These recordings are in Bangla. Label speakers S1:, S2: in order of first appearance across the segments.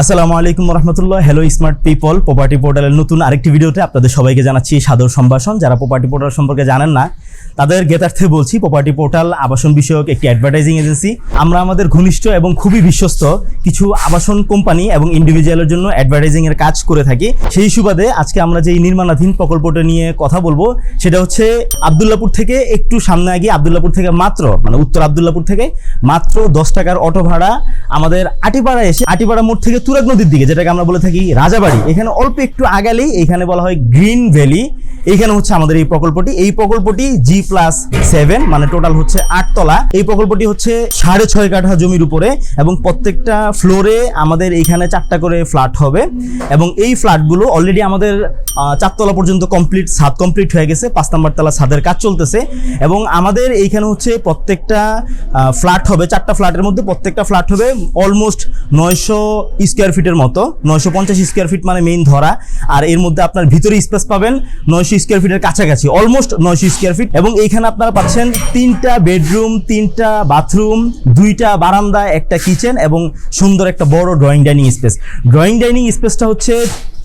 S1: আসসালামু আলাইকুম রহমতুল্লাহ। হ্যালো স্মার্ট পিপল প্রপার্টি পোর্টালের নতুন আরেকটি ভিডিওতে আপনাদের সবাইকে জানাচ্ছি সাদর সম্ভাষণ। যারা প্রপার্টি পোর্টাল সম্পর্কে জানেন না, তাদের জ্ঞাতার্থে বলছি প্রপার্টি পোর্টাল আবাসন বিষয়ক একটি অ্যাডভার্টাইজিং এজেন্সি আমরা আমাদের ঘনিষ্ঠ এবং খুবই বিশ্বস্ত কিছু আবাসন কোম্পানি এবং ইন্ডিভিজুয়ালের জন্য অ্যাডভার্টাইজিংয়ের কাজ করে থাকি। সেই সুবাদে আজকে আমরা যে নির্মাণাধীন প্রকল্পটা নিয়ে কথা বলব, সেটা হচ্ছে আবদুল্লাপুর থেকে একটু সামনে আগে আবদুল্লাপুর থেকে মাত্র মানে উত্তর আবদুল্লাপুর থেকে মাত্র দশ টাকার অটো ভাড়া আমাদের আটিপাড়া এসে, আটিপাড়া মোড় থেকে তুরাগ নদীর দিকে, যেটাকে আমরা বলে থাকি রাজাবাড়ি। এখানে অল্প একটু আগালেই এখানে বলা হয় গ্রিন ভ্যালি। এইখানে হচ্ছে আমাদের এই প্রকল্পটি। এই প্রকল্পটি জি প্লাস সেভেন মানে টোটাল হচ্ছে আটতলা এই প্রকল্পটি হচ্ছে সাড়ে ছয় কাঠা জমির উপরে এবং প্রত্যেকটা ফ্লোরে আমাদের এইখানে চারটা করে ফ্ল্যাট হবে। এবং এই ফ্ল্যাটগুলো অলরেডি আমাদের চারতলা পর্যন্ত কমপ্লিট ছাদ কমপ্লিট হয়ে গেছে। পাঁচ নম্বর তলা ছাদের কাজ চলতেছে। এবং আমাদের এইখানে হচ্ছে প্রত্যেকটা ফ্ল্যাট হবে, চারটা ফ্ল্যাটের মধ্যে প্রত্যেকটা ফ্ল্যাট হবে অলমোস্ট নয়শো স্কোয়ার ফিটের মতো। নয়শো পঞ্চাশ স্কোয়ার ফিট মানে মেইন ধরা। আর এর মধ্যে আপনার ভিতরে স্পেস পাবেন নয়শো স্কোয়ার ফিটের কাছাকাছি অলমোস্ট নয়শো স্কোয়ার ফিট এবং এইখানে আপনারা পাচ্ছেন তিনটা বেডরুম তিনটা বাথরুম দুইটা বারান্দা, একটা কিচেন এবং সুন্দর একটা বড় drawing dining space drawing dining স্পেসটা হচ্ছে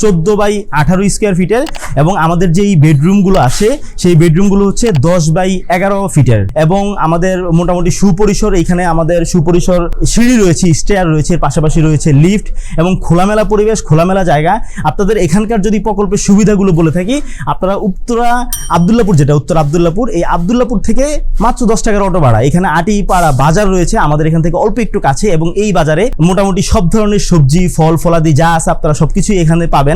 S1: চোদ্দ বাই আঠারো স্কোয়ার ফিটের এবং আমাদের যেই বেডরুমগুলো আসে সেই বেডরুমগুলো হচ্ছে দশ বাই এগারো ফিটের এবং আমাদের মোটামুটি সুপরিসর, এখানে আমাদের সুপরিসর সিঁড়ি রয়েছে স্টেয়ার রয়েছে পাশাপাশি রয়েছে লিফট এবং খোলামেলা পরিবেশ, খোলামেলা জায়গা। আপনাদের এখানকার যদি প্রকল্পের সুবিধাগুলো বলে থাকি, আপনারা উত্তরা আবদুল্লাপুর যেটা, উত্তর আবদুল্লাপুর, এই আবদুল্লাপুর থেকে মাত্র দশ টাকার অটো ভাড়া। এখানে আটি পাড়া বাজার রয়েছে, আমাদের এখান থেকে অল্প একটু কাছে এবং এই বাজারে মোটামুটি সব ধরনের সবজি, ফল, ফলাদি যা আছে আপনারা সবকিছুই এখানে পাবেন।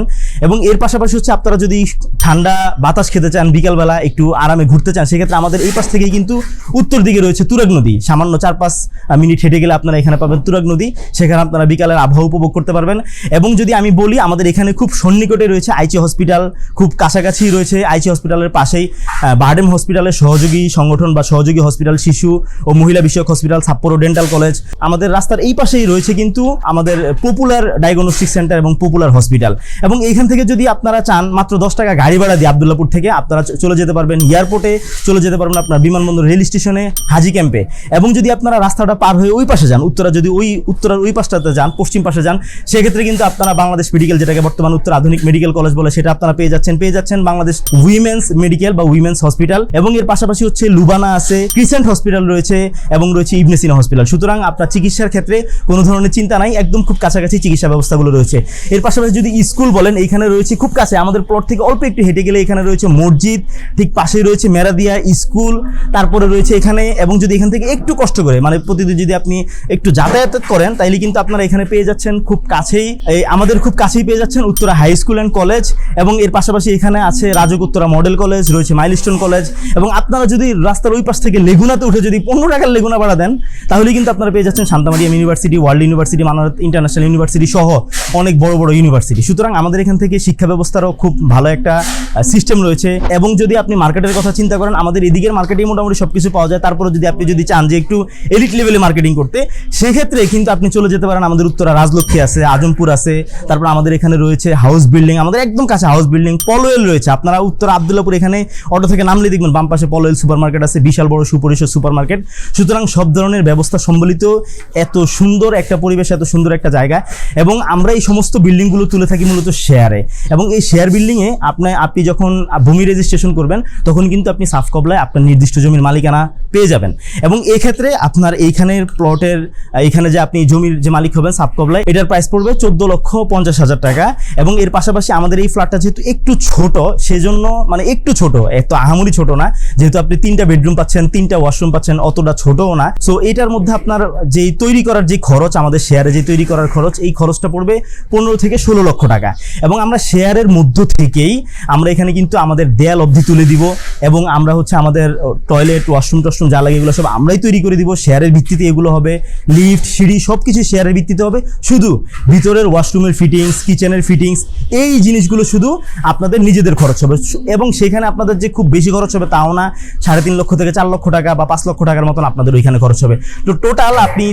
S1: এবং এর পাশাপাশি হচ্ছে আপনারা যদি ঠান্ডা বাতাস খেতে চান, বিকালবেলা একটু আরামে ঘুরতে চান, সেক্ষেত্রে আমাদের এই পাশ থেকেই কিন্তু উত্তর দিকে রয়েছে তুরাগ নদী। সামান্য চার পাঁচ মিনিট হেঁটে গেলে আপনারা এখানে পাবেন তুরাগ নদী। সেখানে আপনারা বিকালের আবহাওয়া উপভোগ করতে পারবেন। এবং যদি আমি বলি, আমাদের এখানে খুব সন্নিকটে রয়েছে আইচি হসপিটাল, খুব কাছাকাছি রয়েছে আইচি হসপিটালের পাশেই। বারডেম হসপিটালের সহযোগী সংগঠন বা সহযোগী হসপিটাল শিশু ও মহিলা বিষয়ক হসপিটাল ছাপ্পরো ডেন্টাল কলেজ। আমাদের রাস্তার এই পাশেই রয়েছে কিন্তু আমাদের পপুলার ডায়াগনস্টিক সেন্টার এবং পপুলার হসপিটাল এবং এইখান থেকে যদি আপনারা চান, মাত্র দশ টাকা গাড়ি ভাড়া দিয়ে আবদুল্লাপুর থেকে আপনারা চলে যেতে পারবেন এয়ারপোর্টে চলে যেতে পারবেন আপনার বিমানবন্দর রেল স্টেশনে হাজি ক্যাম্পে এবং যদি আপনারা রাস্তাটা পার হয়ে ওই পাশে যান, উত্তরা যদি ওই, উত্তরার ওই পাশটাতে যান, পশ্চিম পাশে যান, সেক্ষেত্রে কিন্তু আপনারা বাংলাদেশ মেডিকেল যেটাকে বর্তমান উত্তর আধুনিক মেডিকেল কলেজ বলে, সেটা আপনারা পেয়ে যাচ্ছেন পেয়ে যাচ্ছেন বাংলাদেশ উইমেন্স মেডিকেল বা উইমেন্স হসপিটাল এবং এর পাশাপাশি হচ্ছে লুবানা আছে ক্রিসেন্ট হসপিটাল রয়েছে এবং রয়েছে ইবনেসিনা হসপিটাল সুতরাং আপনার চিকিৎসার ক্ষেত্রে কোনো ধরনের চিন্তা নাই, একদম খুব কাছাকাছি চিকিৎসা ব্যবস্থাগুলো রয়েছে। এর পাশাপাশি যদি স্কুল বলেন, এইখানে রয়েছে খুব কাছে, আমাদের প্লট থেকে অল্প একটু হেঁটে গেলে এখানে রয়েছে মসজিদ, ঠিক পাশেই রয়েছে মেরাদিয়া স্কুল, তারপরে রয়েছে এখানে, এবং যদি এখান থেকে একটু কষ্ট করে মানে প্রতিদিন যদি আপনি একটু যাতায়াত করেন, তাইলে কিন্তু আপনারা এখানে পেয়ে যাচ্ছেন খুব কাছেই, এই আমাদের খুব কাছেই পেয়ে যাচ্ছেন Uttara high school and college এবং এর পাশাপাশি এখানে আছে রাজক উত্তরা মডেল কলেজ রয়েছে মাইলস্টোন কলেজ এবং আপনারা যদি রাস্তার ওই পাশ থেকে লেগুনাতে উঠে যদি পনেরো টাকার লেগুনা ভাড়া দেন, তাহলে কিন্তু আপনারা পেয়ে যাচ্ছেন Shanto Mariam university world university Manarat international university সহ অনেক বড় বড় ইউনিভার্সিটি সুতরাং আমাদের এখান থেকে শিক্ষা ব্যবস্থারও খুব ভালো একটা সিস্টেম রয়েছে। এবং যদি আপনি মার্কেটের কথা চিন্তা করেন, আমাদের এদিকের মার্কেটিং মোটামুটি সব কিছু পাওয়া যায়। তারপরে যদি আপনি যদি চান যে একটু এলিট লেভেলে মার্কেটিং করতে, সেক্ষেত্রে কিন্তু আপনি চলে যেতে পারেন। আমাদের উত্তরা রাজলক্ষ্মী আছে, আজমপুর আছে, তারপর আমাদের এখানে রয়েছে হাউস বিল্ডিং আমাদের একদম কাছে হাউস বিল্ডিং পলোয়েল রয়েছে। আপনারা উত্তর আবদুল্লাপুর এখানে অটো থেকে নামলে দেখবেন, বাম পাশে পলোয়েল সুপার মার্কেট আছে, বিশাল বড় সুপরিসর সুপার মার্কেট সুতরাং সব ধরনের ব্যবস্থা সম্বলিত এত সুন্দর একটা পরিবেশ, এত সুন্দর একটা জায়গা। এবং আমরা এই সমস্ত বিল্ডিংগুলো তুলে থাকি মূলত শেয়ারে এবং এই শেয়ার বিল্ডিংয়ে আপনার, আপনি যখন ভূমি রেজিস্ট্রেশন করবেন, তখন কিন্তু আপনি সাফ কবলায় আপনার নির্দিষ্ট জমির মালিকানা পেয়ে যাবেন। এবং এই ক্ষেত্রে আপনার এইখানের প্লটের এইখানে যে আপনি জমির যে মালিক হবেন সাফ কবলায়, এটার প্রাইস পড়বে চোদ্দ লক্ষ পঞ্চাশ হাজার টাকা। এবং এর পাশাপাশি আমাদের এই ফ্ল্যাটটা যেহেতু একটু ছোট, সেজন্য মানে একটু ছোট, এত আহামরি ছোট না। যেহেতু আপনি তিনটা বেডরুম পাচ্ছেন, তিনটা ওয়াশরুম পাচ্ছেন, অতটা ছোটও না। সো এটার মধ্যে আপনার যেই তৈরি করার যে খরচ, আমাদের শেয়ারে যে তৈরি করার খরচ, এই খরচটা পড়বে পনেরো থেকে ষোলো লক্ষ টাকা। এবং আমরা শেয়ারের মধ্য থেকেই আমরা এখানে কিন্তু আমাদের দেয়াল অবধি তুলে দিব এবং আমরা হচ্ছে আমাদের টয়লেট ওয়াশরুম টশরুম যা লাগে এগুলো সব আমরাই তৈরি করে দিব। শেয়ারের ভিত্তিতে এগুলো হবে লিফট সিঁড়ি সব কিছু শেয়ারের ভিত্তিতে হবে। শুধু ভিতরের ওয়াশরুমের ফিটিংস কিচেনের ফিটিংস এই জিনিসগুলো শুধু আপনাদের নিজেদের খরচ হবে। এবং সেখানে আপনাদের যে খুব বেশি খরচ হবে তাও না, সাড়ে তিন লক্ষ থেকে চার লক্ষ টাকা বা পাঁচ লক্ষ টাকার মতন আপনাদের ওইখানে খরচ হবে। তো টোটাল আপনি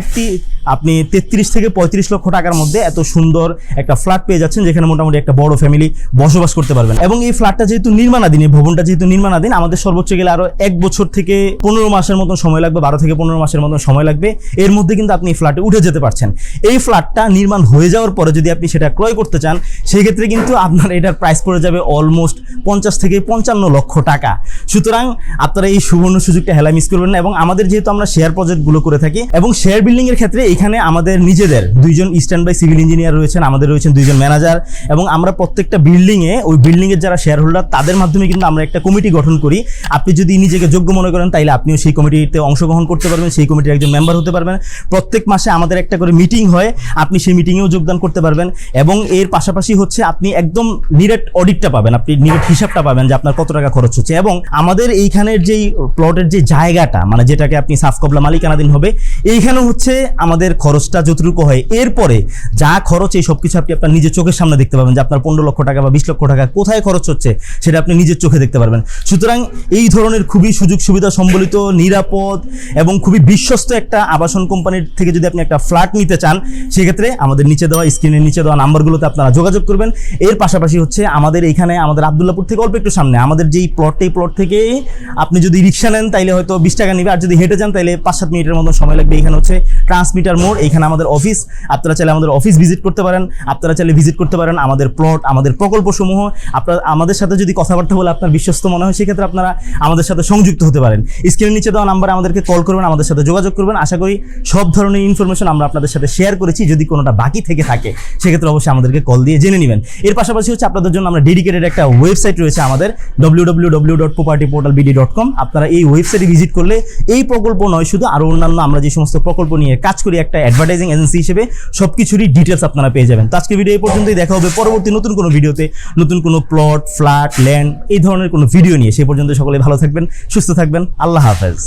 S1: আপনি তেত্রিশ থেকে পঁয়ত্রিশ লক্ষ টাকার মধ্যে এত সুন্দর একটা ফ্ল্যাট পেয়ে যাচ্ছেন, যেখানে মোটামুটি একটা বড় ফ্যামিলি বসবাস করতে পারবেন। এবং এই ফ্ল্যাটটা যেহেতু নির্মাণাধীন, এই ভবনটা যেহেতু নির্মাণাধীন, আমাদের সর্বোচ্চ গেলে আরও এক বছর থেকে পনেরো মাসের মতন সময় লাগবে, বারো থেকে পনেরো মাসের মতন সময় লাগবে। এর মধ্যে কিন্তু আপনি এই ফ্ল্যাটে উঠে যেতে পারছেন। এই ফ্ল্যাটটা নির্মাণ হয়ে যাওয়ার পরে যদি আপনি সেটা ক্রয় করতে চান সেই ক্ষেত্রে কিন্তু আপনার এটার প্রাইস পড়ে যাবে অলমোস্ট পঞ্চাশ থেকে পঞ্চান্ন লক্ষ টাকা। সুতরাং আপনারা এই সুবর্ণ সুযোগটা হেলা মিস করবেন না এবং আমাদের যেহেতু আমরা শেয়ার প্রজেক্টগুলো করে থাকি এবং শেয়ার বিল্ডিং এর ক্ষেত্রে এখানে আমাদের নিজেদের দুইজন স্ট্যান্ড বাই সিভিল ইঞ্জিনিয়ার রয়েছেন, আমাদের রয়েছেন দুইজন ম্যানেজার এবং আমরা প্রত্যেকটা বিল্ডিং এ, ওই বিল্ডিং এর যারা শেয়ার হোল্ডার তাদের মাধ্যমে কিন্তু আমরা একটা কমিটি গঠন করি। আপনি যদি নিজেকে যোগ্য মনে করেন তাইলে আপনিও সেই কমিটিতে অংশগ্রহণ করতে পারবেন, সেই কমিটির একজন মেম্বার হতে পারবেন। প্রত্যেক মাসে আমাদের একটা করে মিটিং হয়, আপনি সেই মিটিংয়েও যোগদান করতে পারবেন এবং এর পাশাপাশি হচ্ছে আপনি একদম নিরেট অডিটটা পাবেন, আপনি নিরেট হিসাবটা পাবেন যে আপনার কত টাকা খরচ হচ্ছে এবং আমাদের এইখানের যেই প্লটের যে জায়গাটা মানে যেটাকে আপনি সাফ কবলা মালিকানাধীন হবে এইখানে হচ্ছে আমাদের খরচটা যতটুকু হয়। এরপরে যা খরচ, এই সব কিছু আপনি আপনার নিজের চোখের সামনে দেখতে পাবেন যে আপনার পনেরো লক্ষ টাকা বা বিশ লক্ষ টাকা কোথায় খরচ হচ্ছে, সেটা আপনি নিজের চোখে দেখতে পারবেন। সুতরাং এই ধরনের খুবই সুযোগ সুবিধা সম্বলিত, নিরাপদ এবং খুবই বিশ্বস্ত একটা আবাসন কোম্পানির থেকে যদি আপনি একটা ফ্ল্যাট নিতে চান, সেক্ষেত্রে আমাদের নিচে দেওয়া, স্ক্রিনের নিচে দেওয়া নাম্বারগুলোতে আপনারা যোগাযোগ করবেন। এর পাশাপাশি হচ্ছে আমাদের এইখানে আমাদের আবদুল্লাপুর থেকে অল্প একটু সামনে, আমাদের যেই প্লট এই প্লট থেকে আপনি যদি রিক্সা নেন তাইলে হয়তো বিশ টাকা নিবে, আর যদি হেঁটে যান তাহলে পাঁচ সাত মিনিটের মতো সময় লাগবে। এখানে হচ্ছে ট্রান্সমিটার মোড় এখানে আমাদের অফিস আপনারা চাইলে আমাদের অফিস ভিজিট করতে পারেন, আপনারা চাইলে ভিজিট করতে পারেন আমাদের প্লট আমাদের প্রকল্পসমূহ। আপনার, আমাদের সাথে যদি কথাবার্তা বলে আপনার বিশ্বস্ত মনে হয়, সেক্ষেত্রে আপনারা আমাদের সাথে সংযুক্ত হতে পারেন। স্ক্রিনের নিচে দেওয়া নাম্বারে আমাদেরকে কল করবেন, আমাদের সাথে যোগাযোগ করবেন। আশা করি সব ধরনের ইনফরমেশন আমরা আপনাদের সাথে শেয়ার করেছি। যদি কোনোটা বাকি থেকে থাকে, সেক্ষেত্রে অবশ্যই আমাদেরকে কল দিয়ে জেনে নেবেন। এর পাশাপাশি হচ্ছে আপনাদের জন্য আমরা ডেডিকেটেড একটা ওয়েবসাইট রয়েছে আমাদের W W W dot property portal dot com আপনারা এই ওয়েবসাইটে ভিজিট করলে এই প্রকল্প নয়, শুধু আরও অন্যান্য আমরা যে সমস্ত প্রকল্প নিয়ে কাজ করি, একটা অ্যাডভার্টাইজিং এজেন্সি হিসেবে সব কিছুরই ডিটেলস আপনারা পেয়ে যাবেন। তো আজকে ভিডিও এই পর্যন্তই, দেখা হবে পরবর্তী নতুন কোনো ভিডিওতে নতুন কোনো প্লট ফ্ল্যাট ল্যান্ড এই ধরনের কোনো ভিডিও নিয়ে। সেই পর্যন্ত সকলে ভালো থাকবেন, সুস্থ থাকবেন। আল্লাহ হাফেজ।